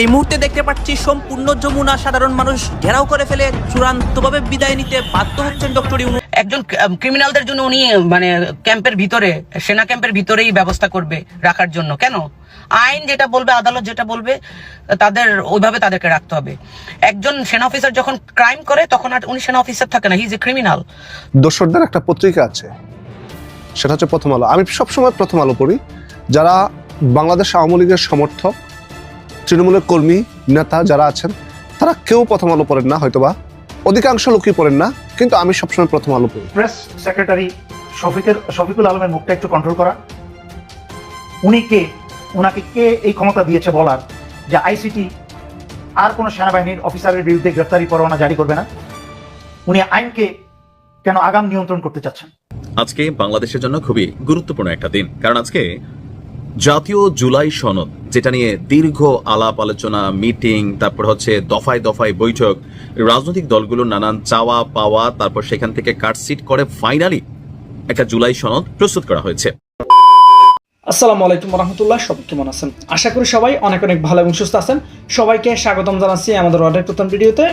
এই মুহূর্তে দেখতে পাচ্ছি সম্পূর্ণ যমুনা সাধারণ মানুষ ঘেরাও করে ফেলে চূড়ান্তভাবে বিদায় নিতে বাধ্য হচ্ছেন ডক্টর ইউনু। একজন ক্রিমিনালদের জন্য উনি মানে ক্যাম্পের ভিতরে সেনা ক্যাম্পের ভিতরেই ব্যবস্থা করবে রাখার জন্য। কেন? আইন যেটা বলবে আদালত যেটা বলবে তাদের ওইভাবে তাদেরকে রাখতে হবে। একজন সেনা অফিসার যখন ক্রাইম করে তখন আর উনি সেনা অফিসার থাকে না হি ইজ এ ক্রিমিনাল দোসরদের একটা পত্রিকা আছে সেটা হচ্ছে প্রথম আলো। আমি সবসময় প্রথম আলো পড়ি যারা বাংলাদেশ আওয়ামী লীগের সমর্থক তৃণমূলের কর্মী নেতা যারা আছেন তারা কেউ প্রথম আলো পড়েন না হয়তোবা। অধিকাংশ লোকই পড়েন না কিন্তু আমি সবসময় প্রথম আলো পড়ি। প্রেস সেক্রেটারি শফিকের শফিকুল আলমের মুখটা একটু কন্ট্রোল করা। উনি কে? উনাকে কে এই ক্ষমতা দিয়েছে বলার? যে আইসিটি আর কোনো সেনাবাহিনীর অফিসারের বিরুদ্ধে গ্রেফতারি পরোয়ানা জারি করবে না। উনি আইনকে কেন আগাম নিয়ন্ত্রণ করতে চাচ্ছেন? আজকে বাংলাদেশের জন্য খুবই গুরুত্বপূর্ণ একটা দিন। কারণ আজকে জাতীয় জুলাই সনদ, যেটা নিয়ে দীর্ঘ আলাপ আলোচনা, মিটিং, তারপর হচ্ছে দফায় দফায় বৈঠক, রাজনৈতিক দলগুলোর নানান চাওয়া পাওয়া, তারপর সেখান থেকে কাটসিট করে ফাইনালি একটা জুলাই সনদ প্রস্তুত করা হয়েছে। আসসালামু আলাইকুম রহমতুল্লাহ, সবাই কেমন আছেন? আশা করি সবাই অনেক অনেক ভালো এবং সুস্থ আছেন। সবাইকে স্বাগতম জানাচ্ছি আমাদের অর্ডার প্রথম ভিডিওতে।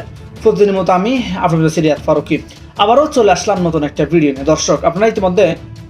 প্রতিদিনের মতো আমি আপনাদের সিরিয়াত ফারুকি। আবারও চলে আসলাম নতুন একটা ভিডিও নিয়ে। দর্শক, আপনারা ইতিমধ্যে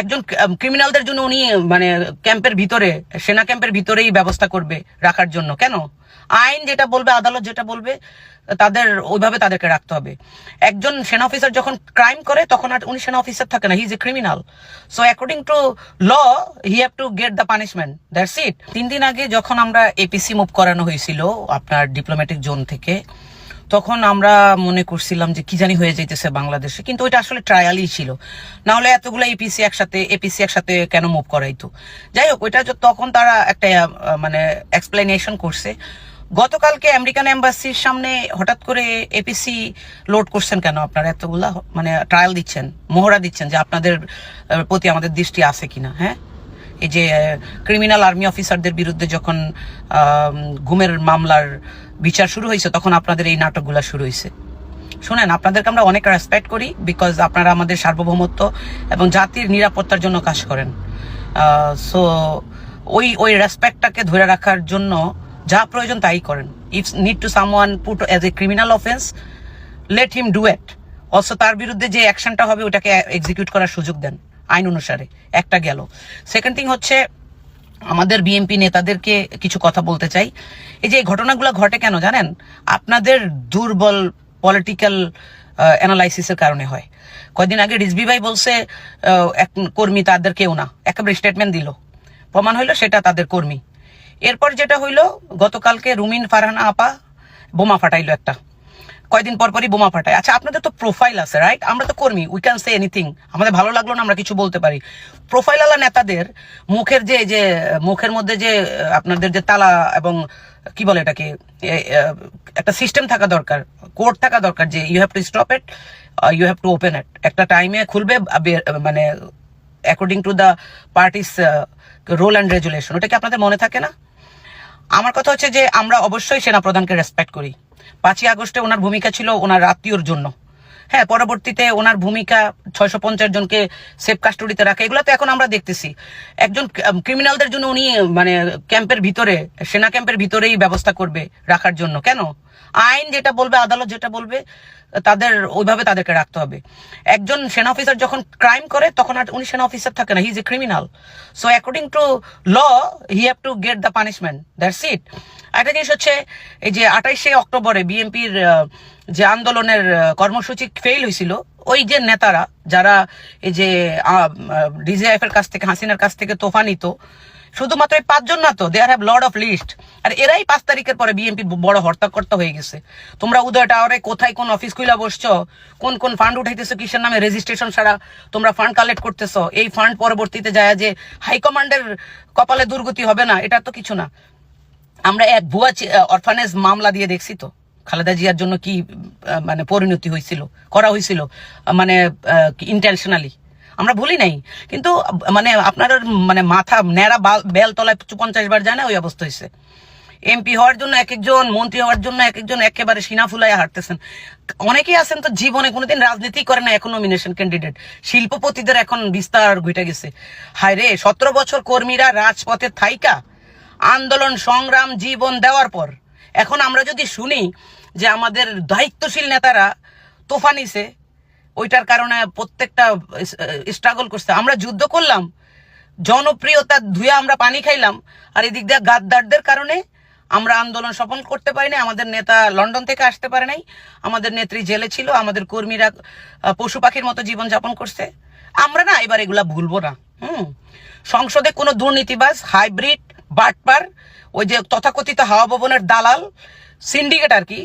একজন ক্রিমিনালদের জন্য উনি মানে ক্যাম্পের ভিতরে, সেনা ক্যাম্পের ভিতরেই ব্যবস্থা করবে রাখার জন্য। কেন? আইন যেটা বলবে, আদালত যেটা বলবে, তাদের, ওইভাবে তাদেরকে রাখতে হবে। একজন সেনা অফিসার যখন ক্রাইম করে, তখন আর উনি সেনা অফিসার থাকে না he is a criminal so according to law he have to get the punishment that's it তিন দিন আগে যখন আমরা এপিসি মুভ করানো হয়েছিল, আপনার ডিপ্লোম্যাটিক জোন থেকে তখন আমরা মনে করছিলাম যে কি জানি হয়ে যাইতেছে বাংলাদেশে, কিন্তু ওইটা আসলে ট্রায়ালই ছিল। না হলে এতগুলো এপিসি একসাথে এপিসি একসাথে কেন মুভ করাইতো? যাই হোক, ওইটা তখন তারা একটা মানে এক্সপ্লেনেশন করছে। গতকালকে আমেরিকান এম্বাসির সামনে হঠাৎ করে এপিসি লোড করছেন কেন আপনারা? এতগুলা মানে ট্রায়াল দিচ্ছেন, মোহরা দিচ্ছেন যে আপনাদের প্রতি আমাদের দৃষ্টি আছে কিনা হ্যাঁ? এই যে ক্রিমিনাল আর্মি অফিসারদের বিরুদ্ধে যখন ঘুমের মামলার বিচার শুরু হয়েছে, তখন আপনাদের এই নাটকগুলো শুরু হয়েছে। শোনেন, আপনাদেরকে আমরা অনেক রেসপেক্ট করি বিকজ আপনারা আমাদের সার্বভৌমত্ব এবং জাতির নিরাপত্তার জন্য কাজ করেন। সো ওই ওই রেসপেক্টটাকে ধরে রাখার জন্য যা প্রয়োজন তাই করেন। If need to someone put as a criminal offence let him do it also তার বিরুদ্ধে যে অ্যাকশনটা হবে, ওটাকে এক্সিকিউট করার সুযোগ দেন। আইন অনুসারে, একটা গেল। সেকেন্ড থিং হচ্ছে, আমাদের বিএনপি নেতাদেরকে কিছু কথা বলতে চাই। এই যে ঘটনাগুলো ঘটে কেন জানেন? আপনাদের দুর্বল পলিটিক্যাল অ্যানালাইসিসের কারণে হয়। কয়দিন আগে রিজবি ভাই বলছে এক কর্মী তাদের কেউ না। একেবারে স্টেটমেন্ট দিল। প্রমাণ হইল সেটা তাদের কর্মী। এরপর যেটা হইল, গতকালকে রুমিন ফারহানা আপা বোমা ফাটাইলো একটা। কয়দিন পর পরই বোমা ফাটায়। আচ্ছা আপনাদের তো প্রোফাইল আছে রাইট আমরা তো কর্মী উই ক্যান সে এনিথিং আমাদের ভালো লাগল না, আমরা কিছু বলতে পারি। প্রোফাইল আলা নেতাদের মুখের যে যে, মুখের মধ্যে যে, আপনাদের যে তালা এবং কি বলে এটাকে একটা সিস্টেম থাকা দরকার কোড থাকা দরকার যে you have to stop it you have to open it একটা টাইমে খুলবে মানে according to the parties role and resolution ওটা কি আপনাদের মনে থাকে না? আমার কথা হচ্ছে যে, আমরা অবশ্যই সেনাপ্রধানকে রেসপেক্ট করি। পাঁচই আগস্টে ওনার ভূমিকা ছিল ওনার আত্মীয়র জন্য। হ্যাঁ পরবর্তীতে ওনার ভূমিকা ছয়শো পঞ্চাশ জনকে সেফ কাস্টডিতে রাখা এগুলো তো এখন আমরা দেখতেছি। একজন ক্রিমিনালদের জন্য উনি মানে ক্যাম্পের ভিতরে, সেনা ক্যাম্পের ভিতরেই ব্যবস্থা করবে রাখার জন্য। কেন? আইন যেটা বলবে, আদালত যেটা বলবে, তাদের, ওইভাবে তাদেরকে রাখতে হবে। একজন সেনা অফিসার যখন ক্রাইম করে, তখন আর উনি সেনা অফিসার থাকে না he is a criminal so according to law he have to get the punishment that's it একটা জিনিস হচ্ছে, এই যে আঠাইশে অক্টোবরে বিএনপির যে আন্দোলনের কর্মসূচি ফেল হয়েছিল ওই যে নেতারা যারা এই যে ডিজিএফ এর কাছ থেকে, হাসিনার কাছ থেকে তোফা নিত, শুধুমাত্র এই পাঁচজন না তো there have lord of list আর এরাই পাঁচ তারিখের পরে বিএনপি বড় হর্তাকর্তা হয়ে গেছে। তোমরা উদয় টাওয়ারে কোথায় কোন অফিস খুলে বসছো, কোন কোন ফান্ড উঠাইতেছো, কিসের নামে রেজিস্ট্রেশন ছাড়া তোমরা ফান্ড কালেক্ট করতেছো, এই ফান্ড পরবর্তীতে যায় যে হাইকমান্ডের কপালে দুর্গতি হবে না, এটা তো কিছু না। আমরা এক ভুয়া অরফানেজ মামলা দিয়ে দেখছি তো। খালেদা জিয়ার জন্য কি মানে পরিণতি হয়েছিল, করা হয়েছিল মানে ইন্টেনশনালি আমরা ভুলি নাই। কিন্তু মানে আপনার মানে মাথা ন্যাড়া বাল- তলায় পঞ্চাশ বার যায় না ওই অবস্থা হয়েছে। এমপি হওয়ার জন্য এক একজন, মন্ত্রী হওয়ার জন্য এক একজন একেবারে সিনা ফুলাইয়া হাঁটতেছেন। অনেকেই আছেন তো জীবনে, কোনোদিন রাজনীতি করে না, এখন নমিনেশন ক্যান্ডিডেট শিল্পপতিদের এখন বিস্তার ঘুটে গেছে। হায় রে সতেরো বছর কর্মীরা রাজপথে থাইকা আন্দোলন, সংগ্রাম, জীবন দেওয়ার পর। এখন আমরা যদি শুনি যে আমাদের দায়িত্বশীল নেতারা তোফা নিছে, ওইটার কারণে প্রত্যেকটা স্ট্রাগল করছে। আমরা যুদ্ধ করলাম জনপ্রিয়তা ধুয়ে আমরা পানি খাইলাম, আর এদিক দিয়ে গাদ্দারদের কারণে আমরা আন্দোলন সফল করতে পারি নাই, আমাদের নেতা লন্ডন থেকে আসতে পারে নাই, আমাদের নেত্রী জেলে ছিল, আমাদের কর্মীরা পশু পাখির মতো জীবন যাপন করছে। আমরা না এবার এগুলা ভুলবো না, হুম। সংসদে কোনো দুর্নীতিবাজ, হাইব্রিড বাটপার, ওই যে তথাকথিত হাওয়া ভবনের দালাল সিন্ডিকেট আর কি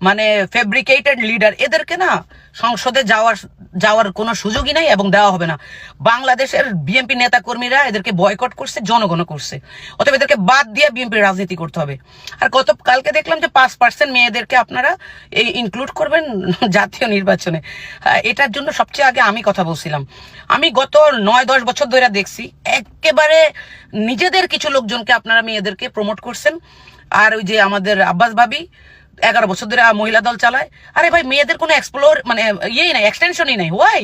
মানে ফেব্রিকেটেড লিডার এদেরকে না সংসদে যাওয়ার যাওয়ার কোনো সুযোগই নাই এবং দেওয়া হবে না। বাংলাদেশের বিএনপি নেতা কর্মীরা এদেরকে বয়কট করছে জনগণ করছে। অতএব এদেরকে বাদ দিয়ে বিএনপি রাজনীতি করতে হবে। আর গত কালকে দেখলাম যে পাঁচ পার্সেন্ট মেয়েদেরকে আপনারা এই ইনক্লুড করবেন জাতীয় নির্বাচনে। এটার জন্য সবচেয়ে আগে আমি কথা বলছিলাম। আমি গত নয় দশ বছর ধরে দেখছি, একেবারে নিজেদের কিছু লোকজনকে আপনারা মেয়েদেরকে প্রমোট করছেন। আর ওই যে আমাদের আব্বাস ভাবি এগারো বছর ধরে মহিলা দল চালায়। আরে ভাই, মেয়েদের কোনো এক্সপ্লোর মানে ইয়েই নাই এক্সটেনশনই নাই। ওয়াই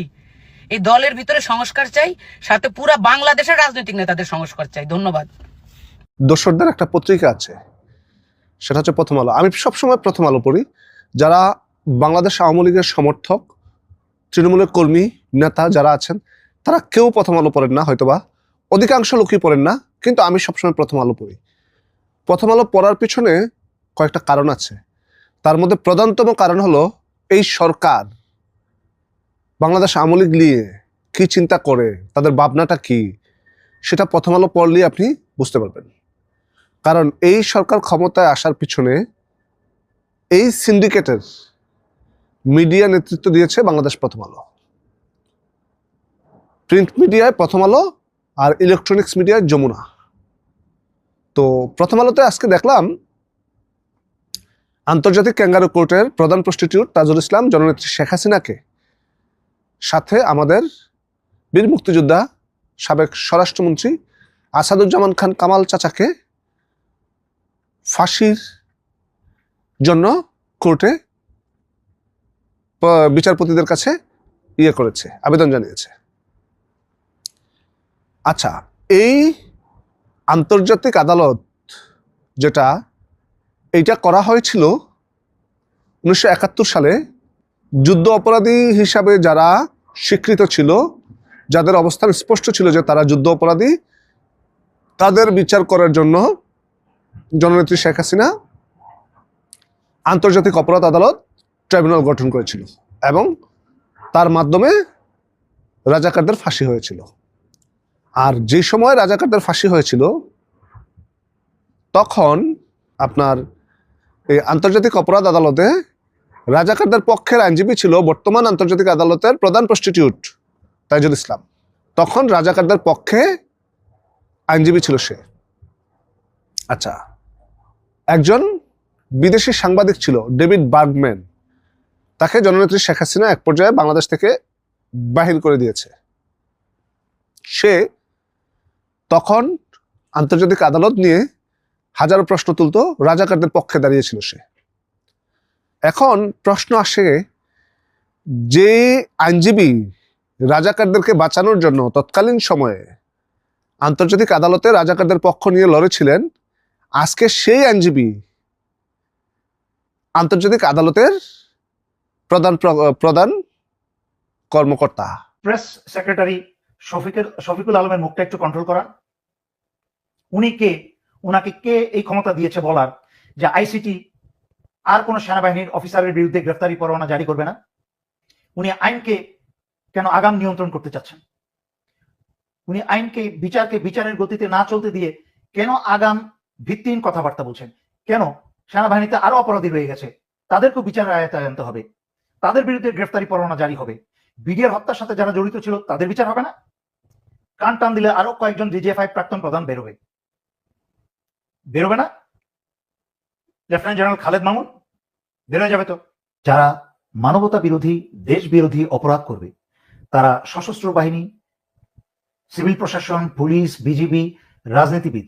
এই দলের ভিতরে সংস্কার চাই, সাথে পুরা বাংলাদেশের রাজনৈতিক নেতাদের সংস্কার চাই। ধন্যবাদ। দর্শকদের একটা পত্রিকা আছে, সেটা হচ্ছে প্রথম আলো। আমি সবসময় প্রথম আলো পড়ি, যারা বাংলাদেশ আওয়ামী লীগের সমর্থক, তৃণমূলের কর্মী, নেতা যারা আছেন, তারা কেউ প্রথম আলো পড়েন না, হয়তোবা। অধিকাংশ লোকই পড়েন না, কিন্তু আমি সবসময় প্রথম আলো পড়ি। প্রথম আলো পড়ার পিছনে কয়েকটা কারণ আছে। তার মধ্যে প্রধানতম কারণ হলো এই সরকার বাংলাদেশ আওয়ামী লীগ নিয়ে কি চিন্তা করে, তাদের ভাবনাটা কি, সেটা প্রথম আলো পড়লে আপনি বুঝতে পারবেন। কারণ এই সরকার ক্ষমতায় আসার পিছনে এই সিন্ডিকেটের মিডিয়া নেতৃত্ব দিয়েছে বাংলাদেশ প্রথম আলো প্রিন্ট মিডিয়ায় প্রথম আলো আর ইলেকট্রনিক্স মিডিয়ায় যমুনা। তো প্রথম আলোতে আজকে দেখলাম আন্তর্জাতিক ক্যাঙ্গারু কোর্টের প্রধান প্রস্টিটিউট তাজুল ইসলাম, জননেত্রী শেখ হাসিনাকে সাথে আমাদের বীর মুক্তিযোদ্ধা সাবেক স্বরাষ্ট্রমন্ত্রী আসাদুজ্জামান খান কামাল চাচাকে ফাঁসির জন্য কোর্টে বিচারপতিদের কাছে ইয়ে করেছে, আবেদন জানিয়েছে। আচ্ছা এই আন্তর্জাতিক আদালত যেটা এইটা করা হয়েছিল উনিশশো একাত্তর সালে। যুদ্ধ অপরাধী হিসাবে যারা স্বীকৃত ছিল, যাদের অবস্থান স্পষ্ট ছিল যে তারা যুদ্ধ অপরাধী, তাদের বিচার করার জন্য জননেত্রী শেখ হাসিনা আন্তর্জাতিক অপরাধ আদালত ট্রাইব্যুনাল গঠন করেছিল এবং তার মাধ্যমে রাজাকারদের ফাঁসি হয়েছিল। আর যে সময় রাজাকারদের ফাঁসি হয়েছিল, তখন আপনার এই আন্তর্জাতিক অপরাধ আদালতে রাজাকারদের পক্ষের আইনজীবী ছিল বর্তমান আন্তর্জাতিক আদালতের প্রধান প্রস্টিটিউট তাইজুল ইসলাম। তখন রাজাকারদের পক্ষে আইনজীবী ছিল সে। আচ্ছা একজন বিদেশি সাংবাদিক ছিল, ডেভিড বার্গম্যান। তাকে জননেত্রী শেখ হাসিনা এক পর্যায়ে বাংলাদেশ থেকে বাহির করে দিয়েছে। সে তখন আন্তর্জাতিক আদালত নিয়ে হাজারো প্রশ্ন তুলতো, রাজাকারদের পক্ষে দাঁড়িয়েছিল সে। এখন প্রশ্ন আসে, যে আইনজীবী রাজাকারদেরকে বাঁচানোর জন্য তৎকালীন সময়ে আন্তর্জাতিক আদালতে রাজাকারদের পক্ষ নিয়ে লড়েছিলেন, আজকে সেই আইনজীবী আন্তর্জাতিক আদালতের প্রধান প্র- প্রধান কর্মকর্তা। প্রেস সেক্রেটারি শফিকের, শফিকুল আলমের মুখটা একটু কন্ট্রোল করা। উনি কে? উনাকে কে এই ক্ষমতা দিয়েছে বলার? যে আইসিটি আর কোন সেনাবাহিনীর অফিসারের বিরুদ্ধে গ্রেফতারি পরোয়ানা জারি করবে না। উনি আইনকে কেন আগাম নিয়ন্ত্রণ করতে চাচ্ছেন? উনি আইনকে, বিচারকে বিচারের গতিতে না চলতে দিয়ে কেন আগাম ভিত্তিহীন কথাবার্তা বলছেন? কেন সেনাবাহিনীতে আরও অপরাধী রয়ে গেছে? তাদেরকেও বিচারের আয়তায় আনতে হবে। তাদের বিরুদ্ধে গ্রেফতারি পরোয়ানা জারি হবে। বিডিআর হত্যার সাথে যারা জড়িত ছিল, তাদের বিচার হবে না? কান টান দিলে আরও কয়েকজন ডিজিএফআই প্রাক্তন প্রধান বেরোবে বেরোবে না? লেফটেন্যান্ট জেনারেল খালেদ মামুন, বেরোয় যাবে তো? যারা মানবতা বিরোধী, দেশ বিরোধী অপরাধ করবে, তারা সশস্ত্র বাহিনী, সিভিল প্রশাসন, পুলিশ, বিজিবি, রাজনীতিবিদ,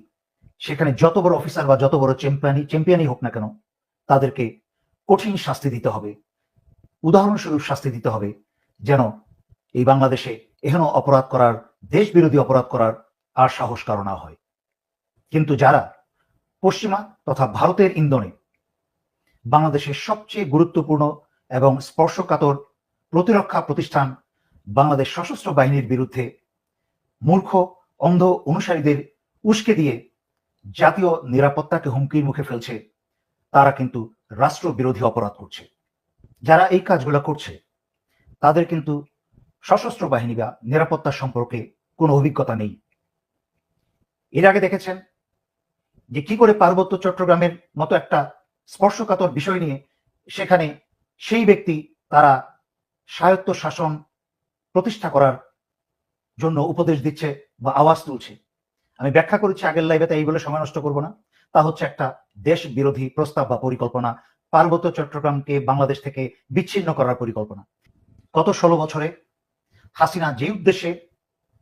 সেখানে যত বড় অফিসার বা যত বড় চ্যাম্পিয়নই চ্যাম্পিয়নই হোক না কেন, তাদেরকে কঠিন শাস্তি দিতে হবে। উদাহরণস্বরূপ শাস্তি দিতে হবে যেন এই বাংলাদেশে এহেন অপরাধ করার, দেশ বিরোধী অপরাধ করার আর সাহস কারও না হয়। কিন্তু যারা পশ্চিমা তথা ভারতের ইন্ধনে বাংলাদেশের সবচেয়ে গুরুত্বপূর্ণ এবং স্পর্শকাতর প্রতিরক্ষা প্রতিষ্ঠান বাংলাদেশ সশস্ত্র বাহিনীর বিরুদ্ধে মূর্খ, অন্ধ অনুসারীদের উস্কে দিয়ে জাতীয় নিরাপত্তাকে হুমকির মুখে ফেলছে, তারা কিন্তু রাষ্ট্র বিরোধী অপরাধ করছে। যারা এই কাজগুলো করছে, তাদের কিন্তু সশস্ত্র বাহিনী বা নিরাপত্তা সম্পর্কে কোনো অভিজ্ঞতা নেই। এর আগে দেখেছেন যে কি করে পার্বত্য চট্টগ্রামের মতো একটা স্পর্শকাতর বিষয় নিয়ে সেখানে সেই ব্যক্তি তারা স্বায়ত্ত শাসন প্রতিষ্ঠা করার জন্য উপদেশ দিচ্ছে বা আওয়াজ তুলছে। আমি ব্যাখ্যা করেছি আগের লাইভেতে এই বলে সময় নষ্ট করব না। তা হচ্ছে একটা দেশ বিরোধী প্রস্তাব বা পরিকল্পনা, পার্বত্য চট্টগ্রামকে বাংলাদেশ থেকে বিচ্ছিন্ন করার পরিকল্পনা। গত ষোলো বছরে হাসিনা যে উদ্দেশ্যে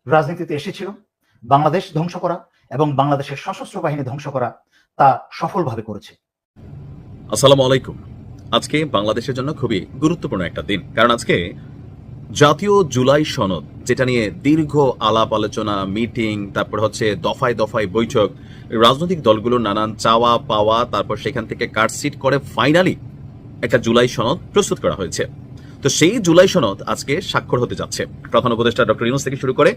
রাজনীতিতে এসেছিল, বাংলাদেশ ধ্বংস করা এবং বাংলাদেশের সশস্ত্র বাহিনী ধ্বংস করা তা সফলভাবে করেছে। আসসালামু আলাইকুম। আজকে বাংলাদেশের জন্য খুবই গুরুত্বপূর্ণ একটা দিন, কারণ আজকে জাতীয় জুলাই সনদ, যেটা নিয়ে দীর্ঘ আলাপ আলোচনা, মিটিং, তারপর হচ্ছে দফায় দফায় বৈঠক, রাজনৈতিক দলগুলোর নানান চাওয়া পাওয়া, তারপর সেখান থেকে কাটসিট করে ফাইনালি একটা জুলাই সনদ প্রস্তুত করা হয়েছে। তো সেই জুলাই সনদ আজকে স্বাক্ষর হতে যাচ্ছে। প্রধান উপদেষ্টা ডক্টর ইউনুস থেকে শুরু করে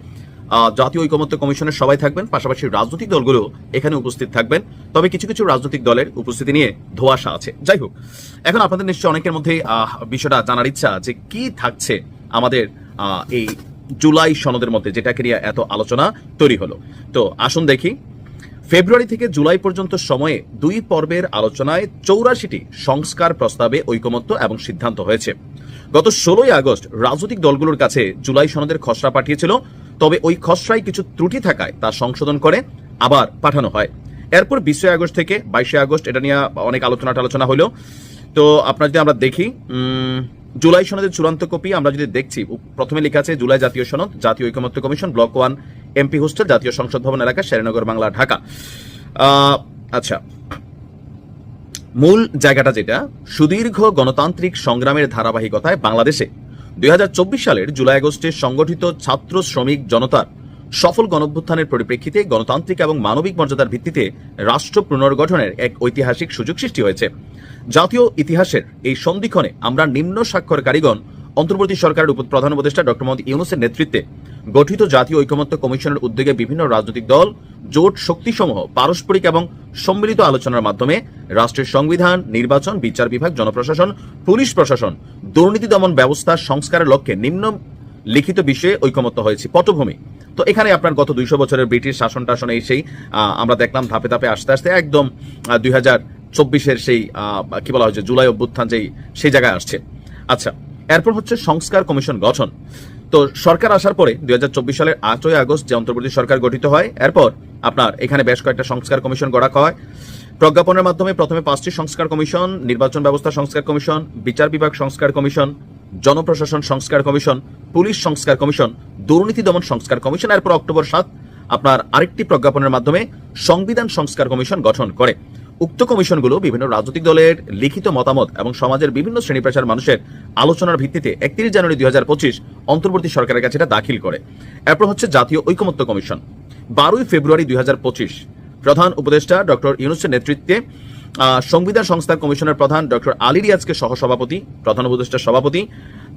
জাতীয় ঐকমত্য কমিশনের সবাই থাকবেন, পাশাপাশি রাজনৈতিক দলগুলো এখানে উপস্থিত থাকবেন। তবে কিছু কিছু রাজনৈতিক দলের উপস্থিতি নিয়ে ধোয়াশা আছে। যাই হোক, এখন আপনাদের নিশ্চয়ই অনেকের মধ্যে বিষয়টা জানার ইচ্ছা যে কি থাকছে আমাদের এই জুলাই সনদের মধ্যে, যেটাকে নিয়ে এত আলোচনা তৈরি হলো। তো আসুন দেখি ফেব্রুয়ারি থেকে জুলাই পর্যন্ত সময়ে দুই পর্বের আলোচনায় চৌরাশিটি সংস্কার প্রস্তাবে ঐকমত্য এবং সিদ্ধান্ত হয়েছে। গত ষোলোই আগস্ট রাজনৈতিক দলগুলোর কাছে জুলাই সনদের খসড়া পাঠিয়েছিল, তবে ওই খসড়ায় কিছু ত্রুটি থাকায় তা সংশোধন করে আবার পাঠানো হয়। এরপর বিশে আগস্ট থেকে বাইশে আগস্ট এটা নিয়ে অনেক আলোচনা টালোচনা হলো। তো আপনার যদি আমরা দেখি জুলাই সনদের চূড়ান্ত কপি আমরা যদি দেখছি, প্রথমে লেখা আছে, জুলাই জাতীয় সনদ, জাতীয় ঐকমত্য commission, block one MP hostel, জাতীয় সংসদ ভবন এলাকা শেরেনগর বাংলা, ঢাকা। আচ্ছা। মূল জায়গাটা যেটা, সুদীর্ঘ গণতান্ত্রিক সংগ্রামের ধারাবাহিকতায় বাংলাদেশে দুই সালের জুলাই আগস্টে সংগঠিত ছাত্র শ্রমিক জনতার সফল গণভ্যুত্থানের পরিপ্রেক্ষিতে গণতান্ত্রিক এবং মানবিক মর্যাদার ভিত্তিতে রাষ্ট্র পুনর্গঠনের এক ঐতিহাসিক সুযোগ সৃষ্টি হয়েছে। জাতীয় ইতিহাসের এই সন্ধিক্ষণে আমরা নিম্ন স্বাক্ষরকারীগণ অন্তর্বর্তী সরকারের উপ- প্রধান উপদেষ্টা ডক্টর মোহাম্মদ ইউনুসের নেতৃত্বে গঠিত জাতীয় ঐকমত্য কমিশনের উদ্যোগে বিভিন্ন রাজনৈতিক দল, জোট শক্তিসমূহ, পারস্পরিক এবং সম্মিলিত আলোচনার মাধ্যমে রাষ্ট্রের সংবিধান, নির্বাচন, বিচার বিভাগ, জনপ্রশাসন, পুলিশ প্রশাসন, দুর্নীতি দমন ব্যবস্থা, সংস্কারের লক্ষ্যে নিম্ন লিখিত বিষয়ে ঐকমত্য হয়েছে, পটভূমি। তো এখানে আপনার গত দুইশো বছরের ব্রিটিশ শাসন টাসন এই সেই আমরা দেখলাম ধাপে ধাপে আস্তে আস্তে একদম দুই হাজার চব্বিশের সেই কি বলা হয়েছে জুলাই অভ্যুত্থান যেই, সেই জায়গায় আসছে। আচ্ছা এরপর হচ্ছে সংস্কার কমিশন গঠন। তো সরকার আসার পরে দুই হাজার চব্বিশ সালের আটই আগস্ট যে অন্তর্বর্তী সরকার গঠিত হয়, এরপর আপনার এখানে বেশ কয়েকটা সংস্কার কমিশন গড়া হয়। প্রজ্ঞাপনের মাধ্যমে প্রথমে পাঁচটি সংস্কার কমিশন, নির্বাচন ব্যবস্থা সংস্কার কমিশন, বিচার বিভাগ সংস্কার কমিশন, জনপ্রশাসন সংস্কার কমিশন, পুলিশ সংস্কার কমিশন, দুর্নীতি দমন সংস্কার কমিশন, এরপর অক্টোবর সাত আপনার আরেকটি প্রজ্ঞাপনের মাধ্যমে সংবিধান সংস্কার কমিশন গঠন করে। উক্ত কমিশনগুলো বিভিন্ন রাজনৈতিক দলের লিখিত মতামত এবং সমাজের বিভিন্ন শ্রেণি পেশার মানুষের আলোচনার ভিত্তিতে একত্রিশ জানুয়ারি দুই হাজার পঁচিশ অন্তর্বর্তী সরকারের কাছে এটা দাখিল করে। এরপর হচ্ছে জাতীয় ঐকমত্য কমিশন। বারোই ফেব্রুয়ারি দুই হাজার পঁচিশ প্রধান উপদেষ্টা ডক্টর ইউনুসের নেতৃত্বে সংবিধান সংস্থার কমিশনের প্রধান ডক্টর আলী রিয়াজকে সহসভাপতি, প্রধান উপদেষ্টার সভাপতি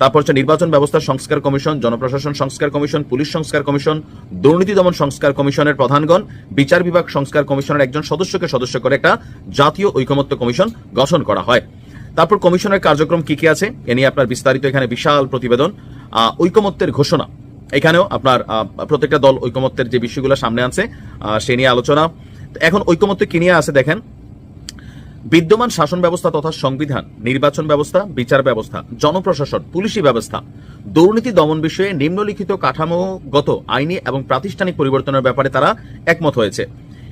তারপর হচ্ছে নির্বাচন ব্যবস্থা সংস্কার কমিশন জনপ্রশাসন সংস্কার কমিশন পুলিশ সংস্কার কমিশন দুর্নীতি দমন সংস্কার কমিশনের প্রধানগণ বিচার বিভাগ সংস্কার কমিশনের একজন সদস্যকে সদস্য করে একটা জাতীয় ঐকমত্য কমিশন গঠন করা হয়। তারপর কমিশনের কার্যক্রম কি কি আছে? এ নিয়ে আপনার বিস্তারিত এখানে বিশাল প্রতিবেদন। ঐকমত্যের ঘোষণা। এখানেও আপনার প্রত্যেকটা দল ঐকমত্যের যে বিষয়গুলো সামনে আহ, সে নিয়ে আলোচনা। এখন ঐকমত্য কি নিয়ে আছে দেখেন? বিদ্যমান শাসন ব্যবস্থা তথা সংবিধান, নির্বাচন ব্যবস্থা, বিচার ব্যবস্থা, জনপ্রশাসন, পুলিশি ব্যবস্থা, দুর্নীতি দমন বিষয়ে নিম্নলিখিত কাঠামোগত আইনি এবং প্রাতিষ্ঠানিক পরিবর্তনের ব্যাপারে তারা একমত হয়েছে।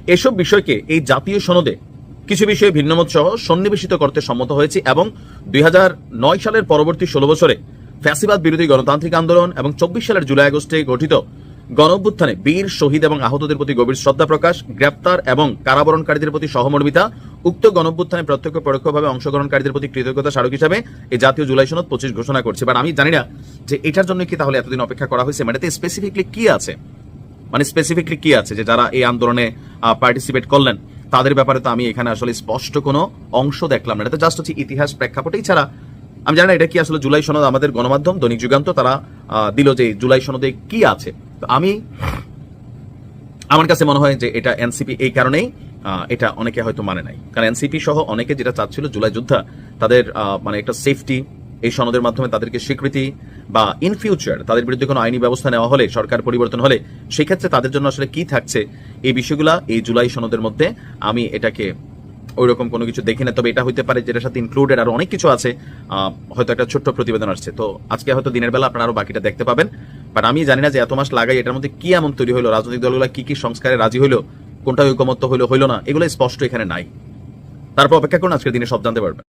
এসব বিষয়কে এই জাতীয় সনদে কিছু বিষয়ে ভিন্নমত সহ সন্নিবেশিত করতে সম্মত হয়েছে এবং দুই হাজার নয় সালের পরবর্তী ষোলো বছরে ফ্যাসিবাদ বিরোধী গণতান্ত্রিক আন্দোলন এবং চব্বিশ সালের জুলাই আগস্টে গঠিত গণ অভ্যুত্থানে বীর, শহীদ এবং আহতদের প্রতি গভীর শ্রদ্ধা প্রকাশ, গ্রেপ্তার এবং কারাবরণকারীদের প্রতি সহমর্মিতা, উক্ত গণ অভ্যুত্থানে প্রত্যক্ষ পরোক্ষভাবে অংশগ্রহণকারীদের প্রতি কৃতজ্ঞতা স্মারক হিসাবে এই জাতীয় জুলাই সনদ পঁচিশ ঘোষণা করছে। বাট আমি জানি না যে এটার জন্য কি তাহলে এতদিন অপেক্ষা করা হয়েছে। মানে স্পেসিফিকলি কি আছে? মানে স্পেসিফিকলি কি আছে যে যারা এই আন্দোলনে পার্টিসিপেট করলেন, তাদের ব্যাপারে তো আমি এখানে আসলে স্পষ্ট কোনো অংশ দেখলাম না। এটা তো জাস্ট হচ্ছে ইতিহাস প্রেক্ষাপটেই ছাড়া আমি জানি না এটা কি আসলে জুলাই সনদ আমাদের গণমাধ্যম, দৈনিক যুগান্ত, তারা দিল যে জুলাই সনদে কি আছে। আমি, আমার কাছে মনে হয় যে এটা এনসিপি এই কারণেই এটা অনেকে হয়তো মানে নাই। কারণ এনসিপি সহ অনেকে যেটা চাচ্ছিল জুলাই যোদ্ধা, তাদের মানে একটা সেফটি এই সনদের মাধ্যমে তাদেরকে স্বীকৃতি বা ইন ফিউচার তাদের বিরুদ্ধে কোনো আইনি ব্যবস্থা নেওয়া হলে, সরকার পরিবর্তন হলে, সেক্ষেত্রে তাদের জন্য আসলে কি থাকছে এই বিষয়গুলা এই জুলাই সনদের মধ্যে আমি এটাকে ওই রকম কোনো কিছু দেখি না। তবে এটা হইতে পারে যেটার সাথে ইনক্লুডেড আরও অনেক কিছু আছে হয়তো একটা ছোট্ট প্রতিবেদন আসছে। তো আজকে হয়তো দিনের বেলা আপনারা আরও বাকিটা দেখতে পাবেন। বাট আমি জানি না যে এত মাস লাগাই এটার মধ্যে কি এমন তৈরি হলো রাজনৈতিক দলগুলো কি কি সংস্কারে রাজি হইল, কোনটা ঐকমত্য হইল হইল না এগুলো স্পষ্ট এখানে নাই। তারপর অপেক্ষা করুন, আজকের দিনে সব জানতে পারবেন।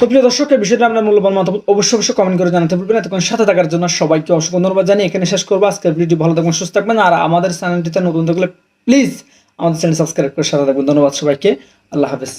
তো প্রিয় দর্শক, এই বিষয়টা আপনার মূল্যবান মতামত অবশ্যই অবশ্যই কমেন্ট করে জানাতে পারবেন এতক্ষণ সাথে থাকার জন্য সবাইকে অসংখ্য ধন্যবাদ জানিয়ে এখানে শেষ করব। আজকের ভিডিও ভালো থাকবেন সুস্থ থাকবেন। আর আমাদের চ্যানেলটিতে নতুন থাকলে প্লিজ আমাদের চ্যানেল সাবস্ক্রাইব করে সাথে থাকবেন। ধন্যবাদ সবাইকে। আল্লাহ হাফেজ।